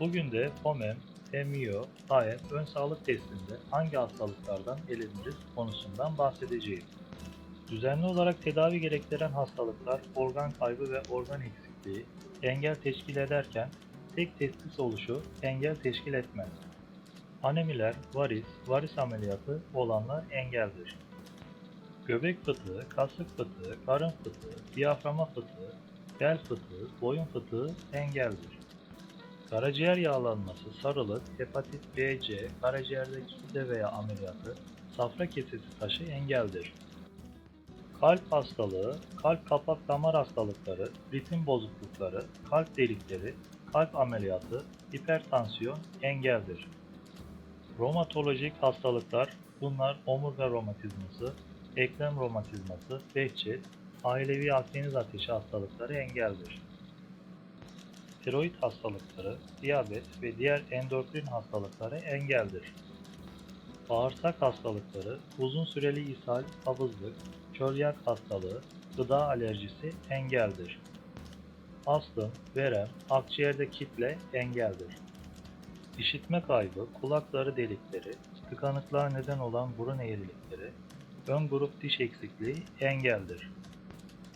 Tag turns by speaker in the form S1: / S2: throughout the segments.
S1: Bugün de FOMEM, TEMIO, AEP ön sağlık testinde hangi hastalıklardan eleniriz konusundan bahsedeceğim. Düzenli olarak tedavi gerektiren hastalıklar organ kaybı ve organ eksikliği engel teşkil ederken tek testis oluşu engel teşkil etmez. Anemiler, varis, varis ameliyatı olanlar engeldir. Göbek fıtığı, kasık fıtığı, karın fıtığı, diyaframa fıtığı, bel fıtığı, boyun fıtığı engeldir. Karaciğer yağlanması, sarılık, hepatit B, C, karaciğerdeki kütle veya ameliyatı, safra kesesi taşı engeldir. Kalp hastalığı, kalp kapak damar hastalıkları, ritim bozuklukları, kalp delikleri, kalp ameliyatı, hipertansiyon engeldir. Romatolojik hastalıklar bunlar omurga romatizması, eklem romatizması, behçet, ailevi Akdeniz ateşi hastalıkları engeldir. Tiroid hastalıkları, diyabet ve diğer endokrin hastalıkları engeldir. Bağırsak hastalıkları, uzun süreli ishal, kabızlık, çölyak hastalığı, gıda alerjisi engeldir. Astım, verem, akciğerde kitle engeldir. İşitme kaybı, kulakları delikleri, tıkanıklığa neden olan burun eğrilikleri, ön grup diş eksikliği engeldir.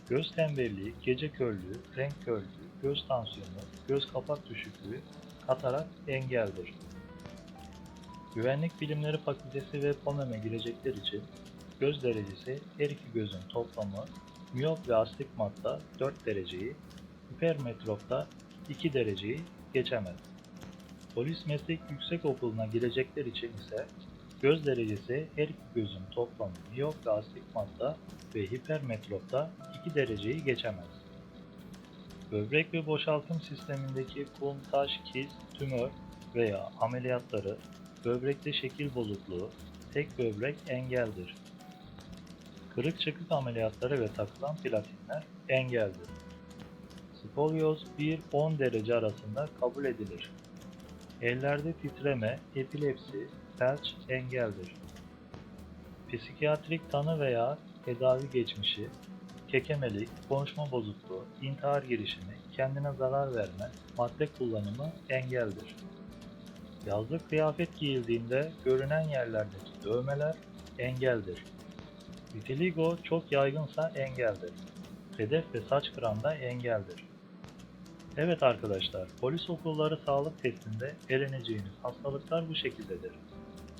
S1: Göz tembelliği, gece körlüğü, renk körlüğü, göz tansiyonu, göz kapak düşüklüğü, katarak engeldir. Güvenlik Bilimleri Fakültesi ve POMEM'e girecekler için göz derecesi her iki gözün toplamı, miyop ve astigmatta 4 dereceyi, hipermetropta 2 dereceyi geçemez. Polis Meslek Yüksekokulu'na girecekler için ise göz derecesi her iki gözün toplamı miyop ve astigmatta ve hipermetropta 2 dereceyi geçemez. Böbrek ve boşaltım sistemindeki kum, taş, kis, tümör veya ameliyatları, böbrekte şekil bozukluğu, tek böbrek engeldir. Kırık çıkık ameliyatları ve takılan platinler engeldir. Skolyoz 1-10 derece arasında kabul edilir. Ellerde titreme, epilepsi, felç engeldir. Psikiyatrik tanı veya tedavi geçmişi, kekemelik, konuşma bozukluğu, intihar girişimi, kendine zarar verme, madde kullanımı engeldir. Yazlık kıyafet giyildiğinde görünen yerlerdeki dövmeler engeldir. Vitiligo çok yaygınsa engeldir. Sedef ve saç kıran da engeldir. Evet arkadaşlar, polis okulları sağlık testinde eleneceğiniz hastalıklar bu şekildedir.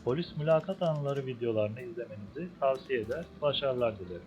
S1: Polis mülakat anıları videolarını izlemenizi tavsiye eder, başarılar dilerim.